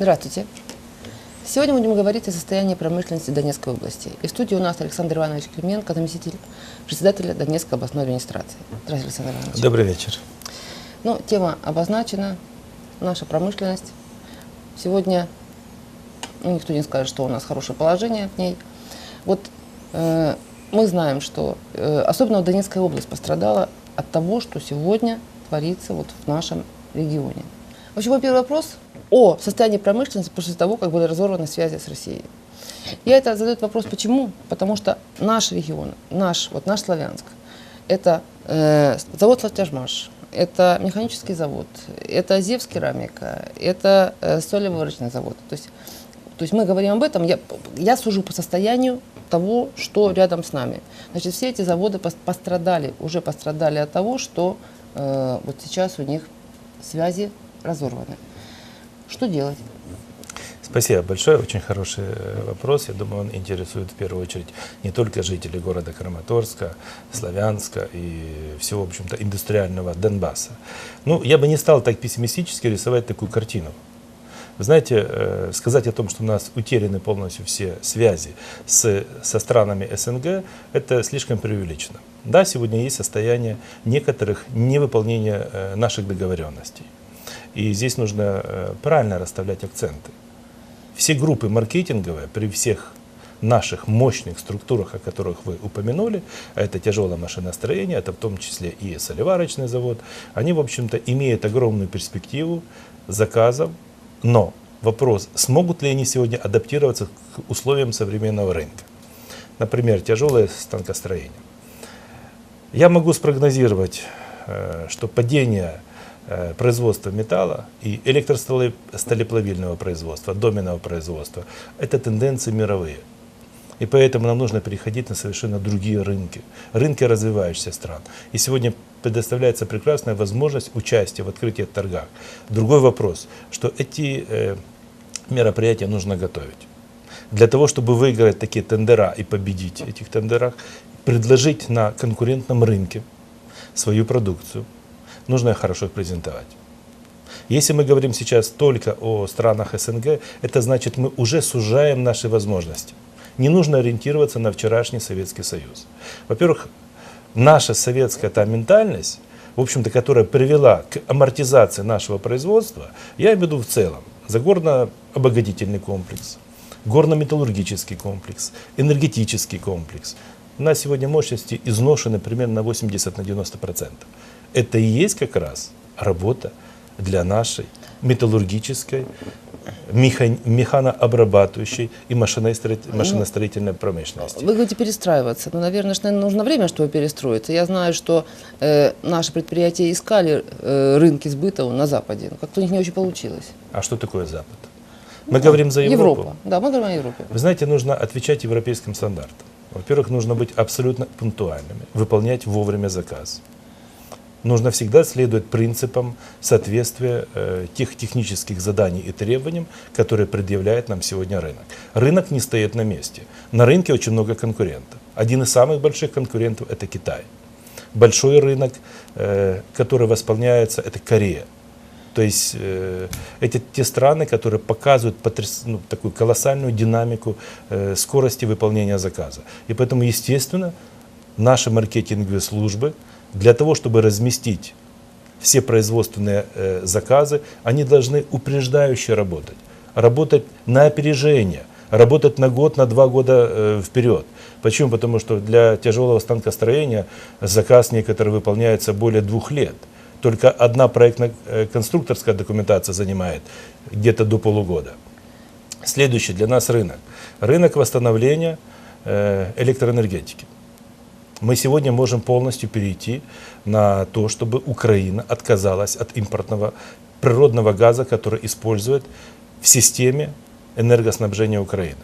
Здравствуйте. Сегодня будем говорить о состоянии промышленности Донецкой области. И в студии у нас Александр Иванович Клименко, заместитель председателя Донецкой областной администрации. Здравствуйте, Александр Иванович. Добрый вечер. Ну, тема обозначена, наша промышленность. Сегодня ну, никто не скажет, что у нас хорошее положение в ней. Вот э, мы знаем, что э, особенно Донецкая область пострадала от того, что сегодня творится вот в нашем регионе. Мой первый вопрос о состоянии промышленности после того, как были разорваны связи с Россией. Я это задаю вопрос почему? Потому что наш регион, наш, вот наш Славянск, это э, завод «Латяжмаш», это механический завод, это ЗЕВС керамика, это э, солеварочный завод. То есть, то есть мы говорим об этом, я, я сужу по состоянию того, что рядом с нами. Значит, все эти заводы пострадали, уже пострадали от того, что э, вот сейчас у них связи разорваны. Что делать? Спасибо большое, очень хороший э, вопрос. Я думаю, он интересует в первую очередь не только жителей города Краматорска, Славянска и всего, в общем-то, индустриального Донбасса. Ну, я бы не стал так пессимистически рисовать такую картину. Вы знаете, э, сказать о том, что у нас утеряны полностью все связи с, со странами СНГ, это слишком преувеличено. Да, сегодня есть состояние некоторых невыполнения э, наших договоренностей. И здесь нужно э, правильно расставлять акценты. Все группы маркетинговые при всех наших мощных структурах, о которых вы упомянули, это тяжелое машиностроение, это в том числе и солеварочный завод, они, в общем-то, имеют огромную перспективу заказов, но вопрос, смогут ли они сегодня адаптироваться к условиям современного рынка. Например, тяжелое станкостроение. Я могу спрогнозировать, э, что падение производства металла и электросталеплавильного производства, доменного производства, это тенденции мировые. И поэтому нам нужно переходить на совершенно другие рынки, рынки развивающихся стран. И сегодня предоставляется прекрасная возможность участия в открытии торгах. Другой вопрос, что эти э, мероприятия нужно готовить. Для того, чтобы выиграть такие тендера и победить в этих тендерах, предложить на конкурентном рынке свою продукцию – нужно хорошо презентовать. Если мы говорим сейчас только о странах СНГ, это значит, мы уже сужаем наши возможности. Не нужно ориентироваться на вчерашний Советский Союз. Во-первых, наша советская та ментальность, в общем-то, которая привела к амортизации нашего производства, я имею в виду в целом, загорно-обогатительный комплекс, горно-металлургический комплекс, энергетический комплекс. У нас сегодня мощности изношены примерно на 80-90% это и есть как раз работа для нашей металлургической, механ, механообрабатывающей и машиностроительной промышленности. Вы говорите перестраиваться. Ну, наверное, что нужно время, чтобы перестроиться. Я знаю, что э, наши предприятия искали э, рынки сбыта на Западе, но как-то у них не очень получилось. А что такое Запад? Мы ну, говорим за Европу. Европа. Да, мы говорим о Европе. Вы знаете, нужно отвечать европейским стандартам. Во-первых, нужно быть абсолютно пунктуальными, выполнять вовремя заказ нужно всегда следовать принципам соответствия э, тех технических заданий и требованиям, которые предъявляет нам сегодня рынок. Рынок не стоит на месте. На рынке очень много конкурентов. Один из самых больших конкурентов – это Китай. Большой рынок, э, который восполняется, это Корея. То есть э, эти те страны, которые показывают потряс, ну, такую колоссальную динамику э, скорости выполнения заказа. И поэтому, естественно, наши маркетинговые службы – для того, чтобы разместить все производственные э, заказы, они должны упреждающе работать, работать на опережение, работать на год, на два года э, вперед. Почему? Потому что для тяжелого станкостроения заказ некоторый выполняется более двух лет. Только одна проектно-конструкторская документация занимает где-то до полугода. Следующий для нас рынок. Рынок восстановления э, электроэнергетики мы сегодня можем полностью перейти на то, чтобы Украина отказалась от импортного природного газа, который использует в системе энергоснабжения Украины.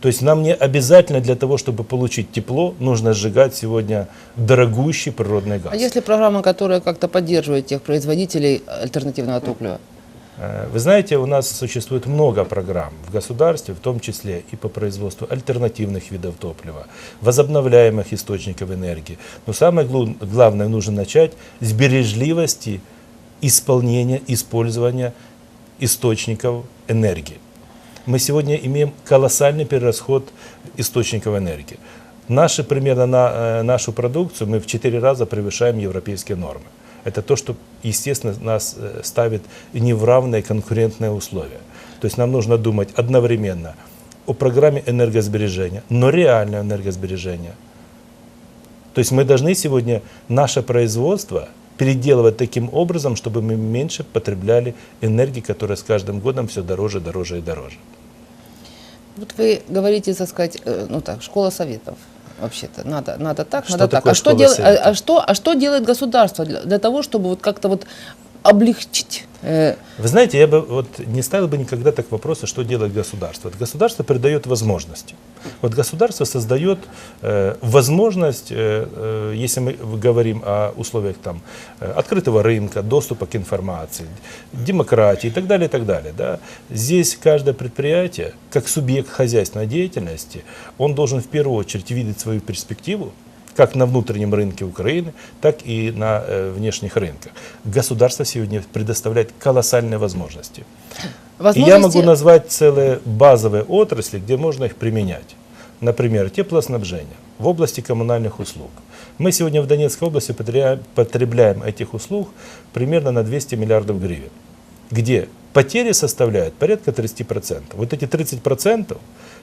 То есть нам не обязательно для того, чтобы получить тепло, нужно сжигать сегодня дорогущий природный газ. А если программа, которая как-то поддерживает тех производителей альтернативного топлива? Э, вы знаете, у нас существует много программ в государстве, в том числе и по производству альтернативных видов топлива, возобновляемых источников энергии. Но самое главное, нужно начать с бережливости исполнения, использования источников энергии. Мы сегодня имеем колоссальный перерасход источников энергии. Наши, примерно на э, нашу продукцию мы в 4 раза превышаем европейские нормы. Это то, что, естественно, нас э, ставит не в равные конкурентные условия. То есть нам нужно думать одновременно о программе энергосбережения, но реальное энергосбережение. То есть мы должны сегодня наше производство переделывать таким образом, чтобы мы меньше потребляли энергии, которая с каждым годом все дороже, дороже и дороже. Вот вы говорите, так сказать, э, ну так, школа советов. Вообще-то надо, надо так, Что надо так. А что, дел- а, а что, а что делает государство для, для того, чтобы вот как-то вот облегчить? э, Вы знаете, я бы вот не ставил бы никогда так вопроса, что делает государство. Государство придает возможности. Вот государство создает э, возможность, э, э, если мы говорим о условиях там, э, открытого рынка, доступа к информации, демократии и так далее, и так далее. Да. Здесь каждое предприятие, как субъект хозяйственной деятельности, он должен в первую очередь видеть свою перспективу, как на внутреннем рынке Украины, так и на э, внешних рынках. Государство сегодня предоставляет колоссальные возможности. И я могу возможности- назвать целые базовые отрасли, где можно их применять. Например, теплоснабжение в области коммунальных услуг. Мы сегодня в Донецкой области потребляем этих услуг примерно на 200 миллиардов гривен, где потери составляют порядка 30%. Вот эти 30%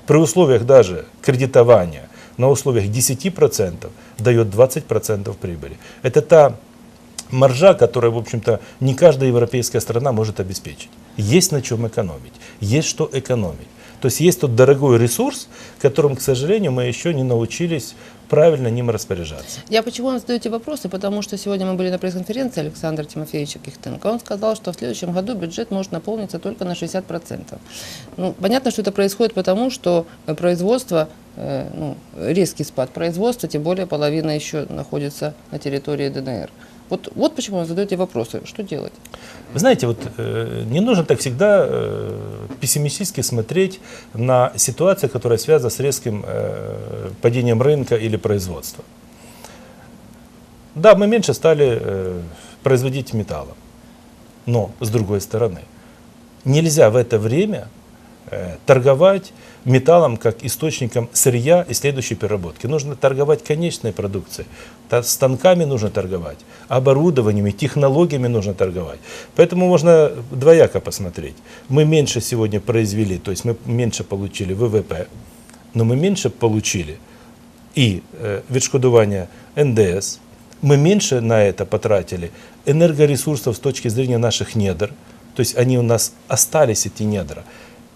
при условиях даже кредитования на условиях 10% дает 20% прибыли. Это та маржа, которую, в общем-то, не каждая европейская страна может обеспечить. Есть на чем экономить, есть что экономить. То есть есть тот дорогой ресурс, которым, к сожалению, мы еще не научились правильно ним распоряжаться. Я почему вам задаю эти вопросы? Потому что сегодня мы были на пресс-конференции Александра Тимофеевича Кихтенко. Он сказал, что в следующем году бюджет может наполниться только на 60%. Ну, понятно, что это происходит потому, что э, производство, э, ну, резкий спад производства, тем более половина еще находится на территории ДНР. Вот, вот почему вы задаете вопросы. Что делать? Вы знаете, вот э, не нужно так всегда э, пессимистически смотреть на ситуацию, которая связана с резким э, падением рынка или производства. Да, мы меньше стали э, производить металла, но с другой стороны, нельзя в это время э, торговать металлом как источником сырья и следующей переработки. Нужно торговать конечной продукцией. Та- Станками нужно торговать, оборудованиями, технологиями нужно торговать. Поэтому можно двояко посмотреть. Мы меньше сегодня произвели, то есть мы меньше получили ВВП, но мы меньше получили и э, відшкодування НДС. Мы меньше на это потратили энергоресурсов с точки зрения наших недр. То есть они у нас остались, эти недра.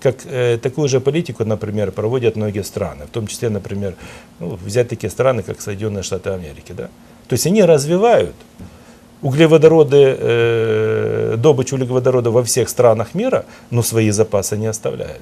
Как э, такую же политику, например, проводят многие страны, в том числе, например, ну, взять такие страны, как Соединенные Штаты Америки. Да? То есть они развивают углеводороды, э, добычу углеводорода во всех странах мира, но свои запасы не оставляют.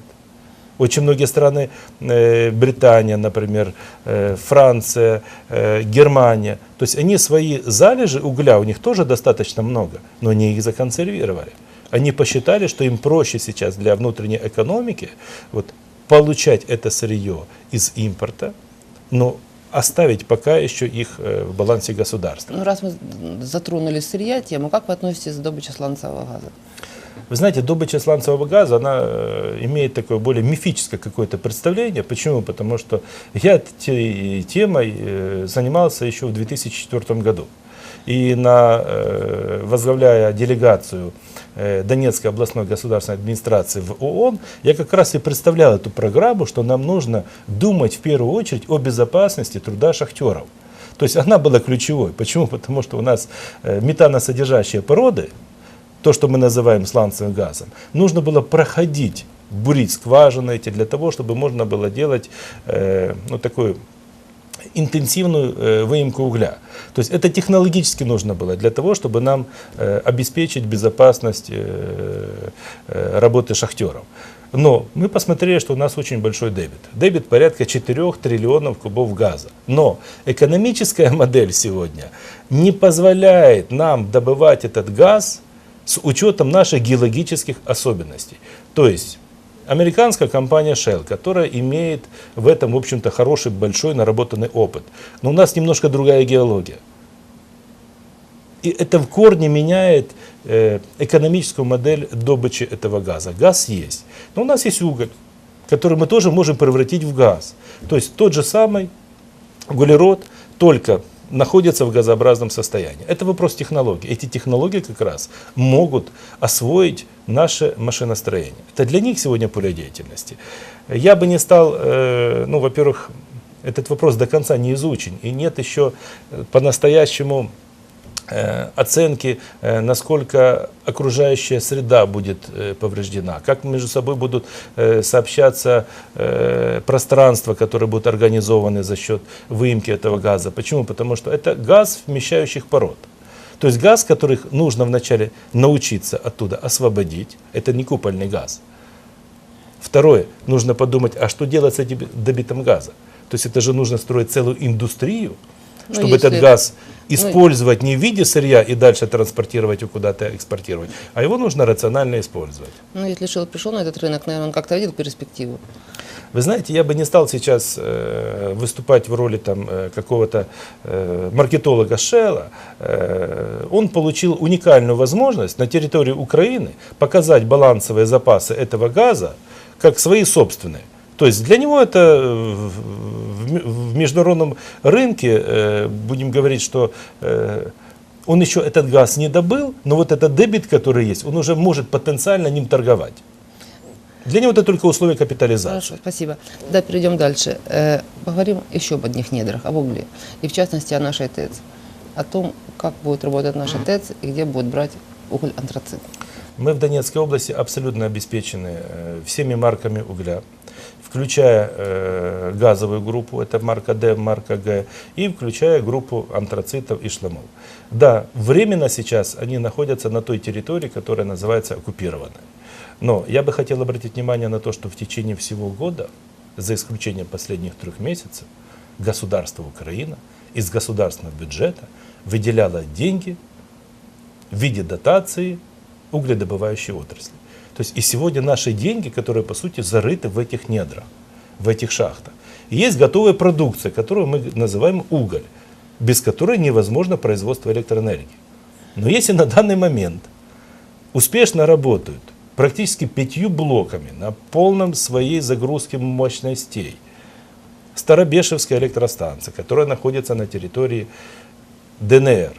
Очень многие страны, э, Британия, например, э, Франция, э, Германия, то есть они свои залежи угля, у них тоже достаточно много, но они их законсервировали. Они посчитали, что им проще сейчас для внутренней экономики вот, получать это сырье из импорта, но оставить пока еще их э, в балансе государства. Ну, раз мы затронули сырья тему, как вы относитесь к добыче сланцевого газа? Вы знаете, добыча сланцевого газа, она э, имеет такое более мифическое какое-то представление. Почему? Потому что я этой темой э, занимался еще в 2004 году. И на, возглавляя делегацию Донецкой областной государственной администрации в ООН, я как раз и представлял эту программу, что нам нужно думать в первую очередь о безопасности труда шахтеров. То есть она была ключевой. Почему? Потому что у нас э, метаносодержащие породы, то, что мы называем сланцевым газом, нужно было проходить, бурить скважины эти для того, чтобы можно было делать э, ну, такую интенсивную э, выемку угля. То есть это технологически нужно было для того, чтобы нам э, обеспечить безопасность э, работы шахтеров. Но мы посмотрели, что у нас очень большой дебет. Дебет порядка 4 триллионов кубов газа. Но экономическая модель сегодня не позволяет нам добывать этот газ с учетом наших геологических особенностей. То есть американская компания Shell, которая имеет в этом, в общем-то, хороший, большой наработанный опыт. Но у нас немножко другая геология. И это в корне меняет э, экономическую модель добычи этого газа. Газ есть. Но у нас есть уголь, который мы тоже можем превратить в газ. То есть тот же самый углерод, только находится в газообразном состоянии. Это вопрос технологий. Эти технологии как раз могут освоить наше машиностроение. Это для них сегодня поле деятельности. Я бы не стал, э, ну, во-первых, этот вопрос до конца не изучен, и нет еще э, по-настоящему э, оценки, насколько окружающая среда будет повреждена, как между собой будут сообщаться пространства, которые будут организованы за счет выемки этого газа. Почему? Потому что это газ вмещающих пород. То есть газ, который нужно вначале научиться оттуда освободить, это не купольный газ. Второе, нужно подумать, а что делать с этим добитым газом? То есть это же нужно строить целую индустрию, Ну, чтобы если- этот газ использовать не в виде сырья и дальше транспортировать и куда-то экспортировать, а его нужно рационально использовать. Ну, если Шилл пришел на этот рынок, наверное, он как-то видел перспективу. Вы знаете, я бы не стал сейчас э, выступать в роли там, э, какого-то э, маркетолога Шелла. Э, он получил уникальную возможность на территории Украины показать балансовые запасы этого газа как свои собственные. То есть для него это э, в, международном рынке, э, будем говорить, что э, он еще этот газ не добыл, но вот этот дебит, который есть, он уже может потенциально ним торговать. Для него это только условие капитализации. Хорошо, спасибо. Да, перейдем дальше. Э, поговорим еще об одних недрах, об угле. И в частности о нашей ТЭЦ. О том, как будет работать наша ТЭЦ и где будет брать уголь антрацит. Мы в Донецкой области абсолютно обеспечены всеми марками угля, включая э, газовую группу, это марка Д, марка Г, и включая группу антрацитов и шламов. Да, временно сейчас они находятся на той территории, которая называется оккупированной. Но я бы хотел обратить внимание на то, что в течение всего года, за исключением последних трех месяцев, государство Украина из государственного бюджета выделяло деньги в виде дотации угледобывающей отрасли. То есть и сегодня наши деньги, которые по сути зарыты в этих недрах, в этих шахтах. И есть готовая продукция, которую мы называем уголь, без которой невозможно производство электроэнергии. Но если на данный момент успешно работают практически пятью блоками на полном своей загрузке мощностей Старобешевская электростанция, которая находится на территории ДНР,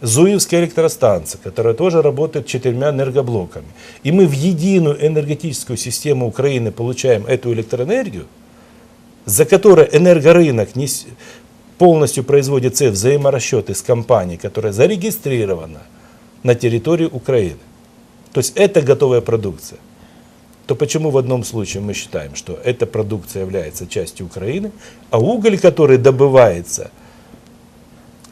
Зуевская электростанция, которая тоже работает четырьмя энергоблоками. И мы в единую энергетическую систему Украины получаем эту электроэнергию, за которой энергорынок не полностью производит все взаиморасчеты с компанией, которая зарегистрирована на территории Украины. То есть это готовая продукция. То почему в одном случае мы считаем, что эта продукция является частью Украины, а уголь, который добывается,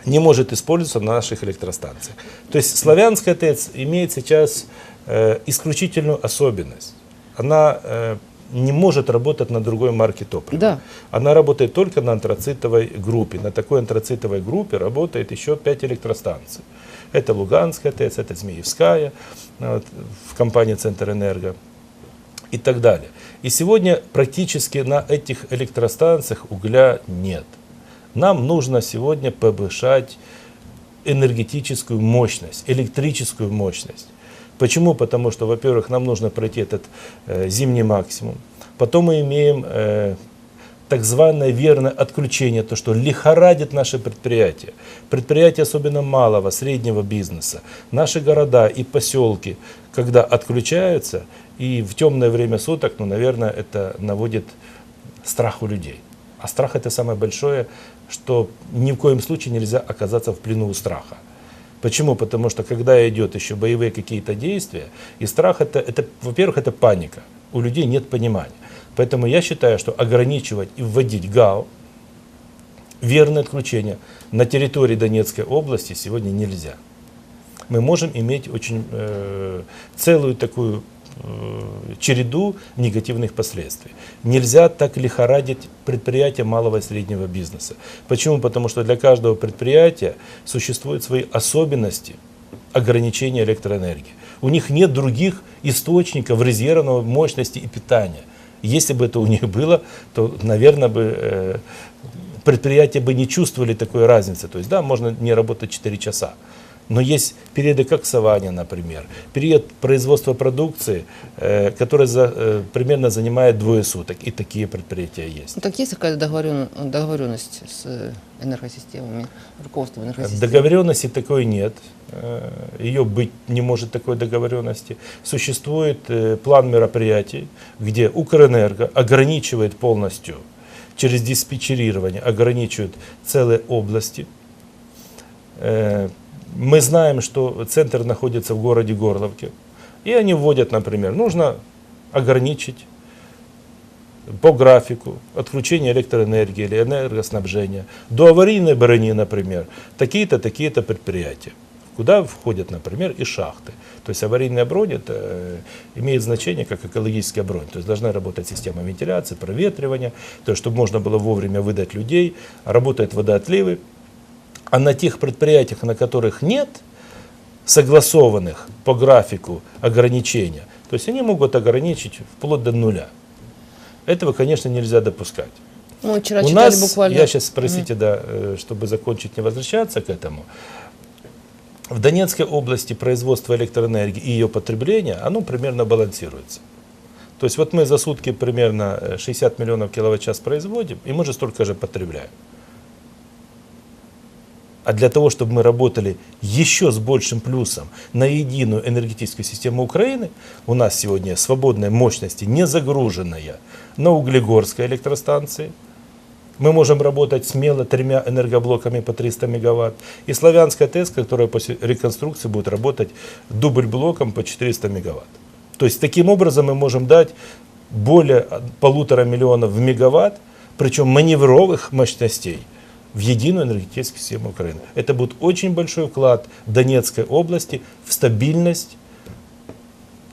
не может использоваться на наших электростанциях. То есть славянская ТЭЦ имеет сейчас э, исключительную особенность. Она э, не может работать на другой марке топлива. Да. Она работает только на антрацитовой группе. На такой антрацитовой группе работает еще 5 электростанций. Это Луганская ТЭЦ, это Змеевская вот, в компании Центр Энерго и так далее. И сегодня практически на этих электростанциях угля нет. Нам нужно сегодня повышать энергетическую мощность, электрическую мощность. Почему? Потому что, во-первых, нам нужно пройти этот э, зимний максимум. Потом мы имеем э, так званое верное отключение, то, что лихорадит наши предприятия. Предприятия, особенно малого, среднего бизнеса, наши города и поселки, когда отключаются, и в темное время суток, ну, наверное, это наводит страх у людей. А страх это самое большое, что ни в коем случае нельзя оказаться в плену у страха. Почему? Потому что когда идет еще боевые какие-то действия, и страх это, это во-первых, это паника. У людей нет понимания. Поэтому я считаю, что ограничивать и вводить ГАУ, верное отключение на территории Донецкой области сегодня нельзя. Мы можем иметь очень э, целую такую череду негативных последствий. Нельзя так лихорадить предприятия малого и среднего бизнеса. Почему? Потому что для каждого предприятия существуют свои особенности ограничения электроэнергии. У них нет других источников резервного мощности и питания. Если бы это у них было, то, наверное, бы э, предприятия бы не чувствовали такой разницы. То есть, да, можно не работать 4 часа. Но есть периоды коксования, например, период производства продукции, э, который за- э, примерно занимает двое суток. И такие предприятия есть. Ну, так есть какая-то договорен- договоренность с э, энергосистемами, руководством энергосистем? Договоренности такой нет. Ее быть не может такой договоренности. Существует план мероприятий, где Укрэнерго ограничивает полностью через диспетчерирование, ограничивает целые области. Мы знаем, что центр находится в городе Горловке. И они вводят, например, нужно ограничить по графику отключения электроэнергии или энергоснабжения до аварийной брони, например, такие-то, такие-то предприятия, куда входят, например, и шахты. То есть аварийная бронь это э, имеет значение как экологическая бронь. То есть должна работать система вентиляции, проветривания, то есть чтобы можно было вовремя выдать людей, работают водоотливы. А на тех предприятиях, на которых нет согласованных по графику ограничения, то есть они могут ограничить вплоть до нуля. Этого, конечно, нельзя допускать. Мы вчера У читали нас, буквально... я сейчас, простите, да, э, чтобы закончить, не возвращаться к этому, в Донецкой области производство электроэнергии и ее потребление, оно примерно балансируется. То есть вот мы за сутки примерно э, 60 миллионов киловатт-час производим, и мы же столько же потребляем. А для того, чтобы мы работали еще с большим плюсом на единую энергетическую систему Украины, у нас сегодня свободной мощности, не загруженная на Углегорской электростанции. Мы можем работать смело тремя энергоблоками по 300 мегаватт. И Славянская ТЭС, которая после реконструкции будет работать дубль блоком по 400 мегаватт. То есть таким образом мы можем дать более полутора миллионов в мегаватт, причем маневровых мощностей в единую энергетическую систему Украины. Это будет очень большой вклад Донецкой области в стабильность,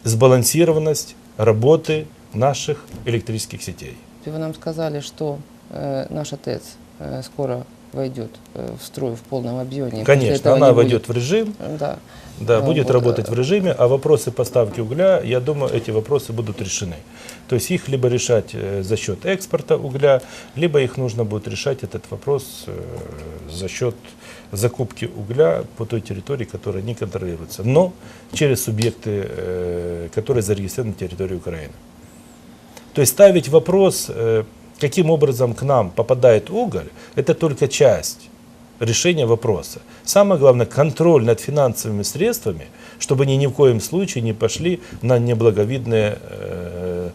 сбалансированность работы наших электрических сетей. Вы нам сказали, что э, наша ТЭЦ э, скоро войдет э, в строй в полном объеме. Конечно, она войдет будет- в режим, Да. да, Ну, будет вот, работать э, в режиме, а вопросы поставки угля, я думаю, эти вопросы будут решены. То есть их либо решать э, за счет экспорта угля, либо их нужно будет решать этот вопрос за счет закупки угля по той территории, которая не контролируется, но через субъекты, которые зарегистрированы на территории Украины. То есть ставить вопрос, каким образом к нам попадает уголь, это только часть решения вопроса. Самое главное, контроль над финансовыми средствами, чтобы они ни в коем случае не пошли на неблаговидное э,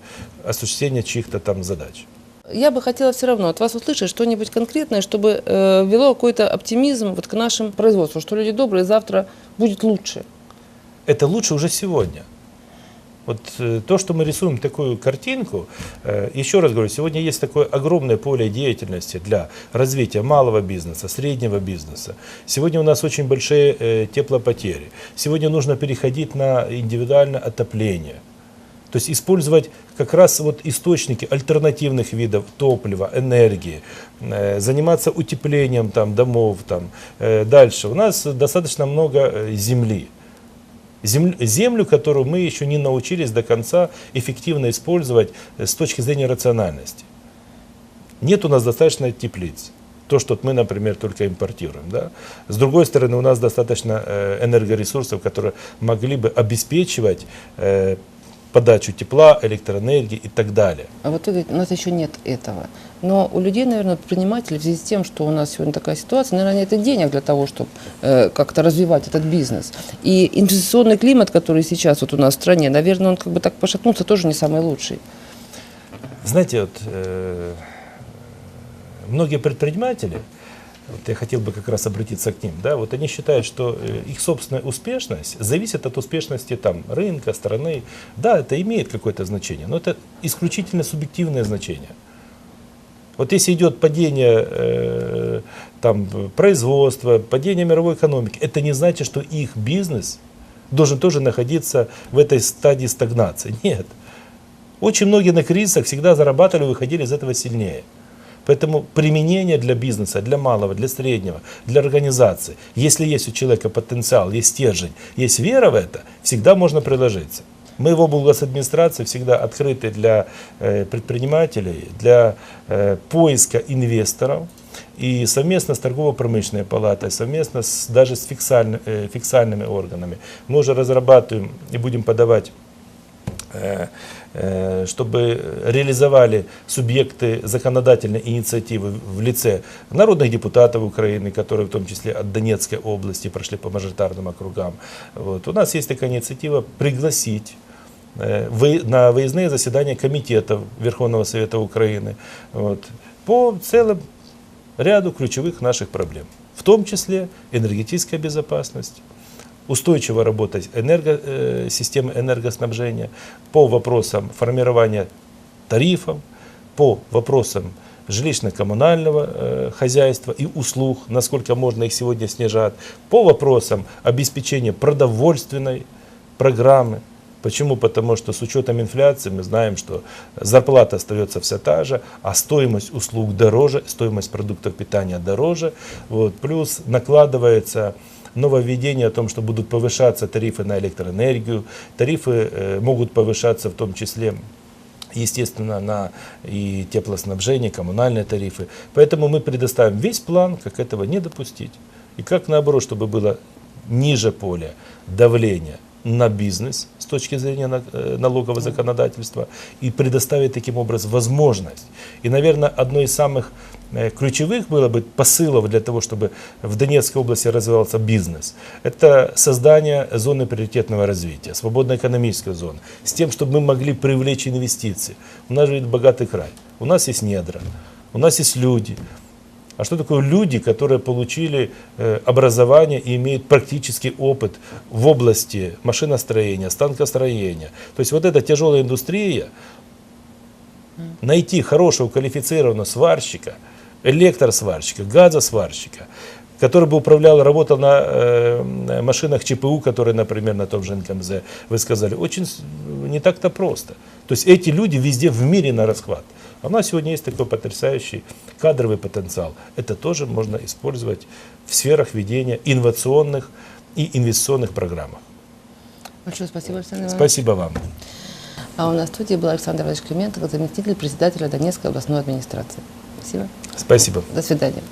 осуществление чьих-то там задач. Я бы хотела все равно от вас услышать что-нибудь конкретное, чтобы э, вело какой-то оптимизм вот к нашим производству, что люди добрые, завтра будет лучше. Это лучше уже сегодня. Вот э, то, что мы рисуем такую картинку, э, еще раз говорю, сегодня есть такое огромное поле деятельности для развития малого бизнеса, среднего бизнеса. Сегодня у нас очень большие э, теплопотери. Сегодня нужно переходить на индивидуальное отопление. То есть использовать как раз вот источники альтернативных видов топлива, энергии, заниматься утеплением там, домов. Там. Дальше. У нас достаточно много земли. Землю, землю, которую мы еще не научились до конца эффективно использовать э, с точки зрения рациональности. Нет у нас достаточно теплиц. То, что мы, например, только импортируем. Да? С другой стороны, у нас достаточно э, энергоресурсов, которые могли бы обеспечивать э, подачу тепла, электроэнергии и так далее. А вот у нас еще нет этого. Но у людей, наверное, предпринимателей в связи с тем, что у нас сегодня такая ситуация, наверное, и денег для того, чтобы э, как-то развивать этот бизнес. И инвестиционный климат, который сейчас вот у нас в стране, наверное, он как бы так пошатнулся, тоже не самый лучший. Знаете, вот, э, многие предприниматели, вот я хотел бы как раз обратиться к ним, да, вот они считают, что э, их собственная успешность зависит от успешности там, рынка, страны. Да, это имеет какое-то значение, но это исключительно субъективное значение. Вот если идет падение э, там, производства, падение мировой экономики, это не значит, что их бизнес должен тоже находиться в этой стадии стагнации. Нет. Очень многие на кризисах всегда зарабатывали, выходили из этого сильнее. Поэтому применение для бизнеса, для малого, для среднего, для организации, если есть у человека потенциал, есть стержень, есть вера в это, всегда можно приложиться. Мы в облгосадминистрации всегда открыты для э, предпринимателей, для э, поиска инвесторов. И совместно с торгово-промышленной палатой, совместно с, даже с фиксальны- э, фиксальными органами мы уже разрабатываем и будем подавать чтобы реализовали субъекты законодательной инициативы в лице народных депутатов Украины, которые в том числе от Донецкой области прошли по мажоритарным округам. Вот. У нас есть такая инициатива пригласить э, на выездные заседания комитетов Верховного Совета Украины вот, по целым ряду ключевых наших проблем, в том числе энергетическая безопасность, устойчиво работать энерго, э, системы энергоснабжения по вопросам формирования тарифов, по вопросам жилищно-коммунального э, хозяйства и услуг, насколько можно их сегодня снижать, по вопросам обеспечения продовольственной программы. Почему? Потому что с учетом инфляции мы знаем, что зарплата остается вся та же, а стоимость услуг дороже, стоимость продуктов питания дороже. Вот. Плюс накладывается нововведение о том, что будут повышаться тарифы на электроэнергию, тарифы э, могут повышаться в том числе естественно, на и теплоснабжение, коммунальные тарифы. Поэтому мы предоставим весь план, как этого не допустить. И как наоборот, чтобы было ниже поля давление на бизнес с точки зрения э, налогового законодательства и предоставить таким образом возможность. И, наверное, одно из самых ключевых было бы посылов для того, чтобы в Донецкой области развивался бизнес, это создание зоны приоритетного развития, свободной экономической зоны, с тем, чтобы мы могли привлечь инвестиции. У нас же ведь богатый край, у нас есть недра, у нас есть люди, а что такое люди, которые получили э, образование и имеют практический опыт в области машиностроения, станкостроения? То есть вот эта тяжелая индустрия, найти хорошего квалифицированного сварщика, электросварщика, газосварщика, который бы управлял, работал на э, машинах ЧПУ, которые, например, на том же НКМЗ, вы сказали, очень не так-то просто. То есть эти люди везде в мире на расхват. А у нас сегодня есть такой потрясающий кадровый потенциал. Это тоже можно использовать в сферах ведения инновационных и инвестиционных программах. Большое спасибо, Александр Иванович. Спасибо вам. А у нас в студии был Александр Иванович Клименко, заместитель председателя Донецкой областной администрации. Спасибо. Спасибо. До свидания.